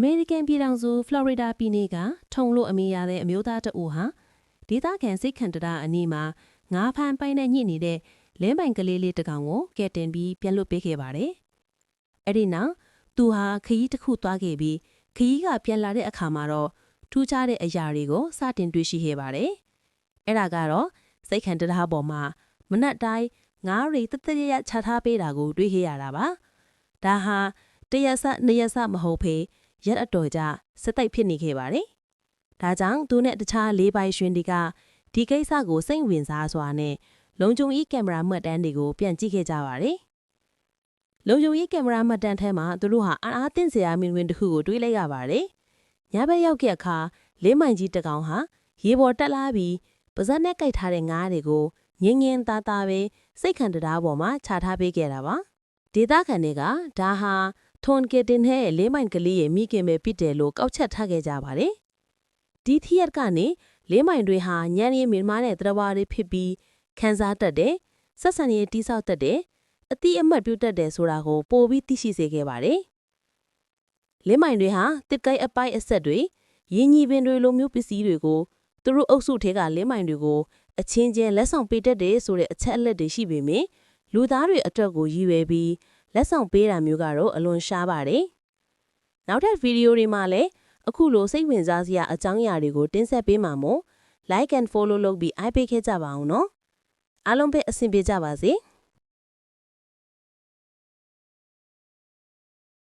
အမေရိကန်ပြည်ထောင်စုဖလော်ရီဒါပြည်နယ်ကထုံလို့အမည်ရတဲ့အမျိုးသားတအူဟာဒေသခံစိတ်ခံတရအနီးမှာငါးဖမ်းပိုင်နဲ့ညှိနေတဲ့လင်းပိုင်ကလေးလေးတစ်ကောင်ကိုကဲတင်ပြီးပြန်လွတ်ပေးခဲ့ပါတယ်။အဲ့ဒီနောက်သူဟာခရီးတစ်ခုသွားခဲ့ပြီးခရီးကပြန်လာတဲ့အခါမှာတော့ထူးခြားတဲ့အရာတွေကိုစတင်တွေ့ရှိခဲ့ပါတယ်။အဲ့ဒါကတော့စိတ်ခံတရပေါ်မှာမနက်တိုင်းငါးရီတသက်ရရချထားပေးတာကိုတွေ့ခဲ့ရတာပါ။ဒါဟာတရက်စနှစ်ရက်စမဟုတ်ဖေ ရက်အတော်ကြာစစ်တိုက်ဖြစ်နေခဲ့ပါတယ်။ဒါကြောင့်သူနဲ့တခြားလေးပိုင်ရှင်တွေကဒီကိစ္စကိုစိတ်ဝင်စားစွာနဲ့လုံခြုံရေးကင်မရာမှတ်တမ်းတွေကိုပြန်ကြည့်ခဲ့ကြပါတယ်။လုံခြုံရေးကင်မရာမှတ်တမ်းထဲမှာသူတို့ဟာအားအားသင့်စရာမြင်ကွင်းတစ်ခုကိုတွေ့လိုက်ရပါတယ်။ညဘက်ရောက်တဲ့အခါလေးမိုင်ကြီးတစ်ကောင်ဟာရေပေါ်တက်လာပြီးပါဇက်နဲ့ကြိုက်ထားတဲ့ငါးတွေကိုငင်းငင်းသားသားပဲစိတ်ခံတရားပေါ်မှာခြာထားပေးခဲ့တာပါ။ဒေသခံတွေကဒါဟာ ထွန်ကီတင်ဟဲ့လေးမိုင်ကလေးရဲ့မိခင်ပဲဖြစ်တယ်လို့ကောက်ချက်ထားခဲ့ကြပါတယ်။ဒီသီရက်ကနေလေးမိုင်တွေဟာညံ့ရည်မြင်မာတဲ့သတ္တဝါတွေဖြစ်ပြီးခန်းစားတတ်တယ်။ဆက်ဆံရေးတိဆောက်တတ်တယ်။အတိအမှတ်ပြုတတ်တယ်ဆိုတာကိုပိုပြီးသိရှိစေခဲ့ပါတယ်။လေးမိုင်တွေဟာတစ်ကိုက်အပိုက်အဆက်တွေရင်းညီပင်တွေလိုမျိုးပစ္စည်းတွေကိုသူတို့အုပ်စုထဲကလေးမိုင်တွေကိုအချင်းချင်းလက်ဆောင်ပေးတတ်တယ်ဆိုတဲ့အချက်အလက်တွေရှိပေမယ့်လူသားတွေအတွက်ကိုရည်ရွယ်ပြီး လက်ဆောင်ပေးတာမျိုးကတော့အလွန်ရှားပါတယ်။နောက်ထပ်ဗီဒီယိုတွေမှာလည်းအခုလိုစိတ်ဝင်စားစရာအကြောင်းအရာတွေကိုတင်ဆက်ပေးမှာမို့ like and follow လုပ်ပြီး i ပေးခဲ့ကြပါအောင်နော်။အားလုံးပဲအဆင်ပြေကြပါစေ။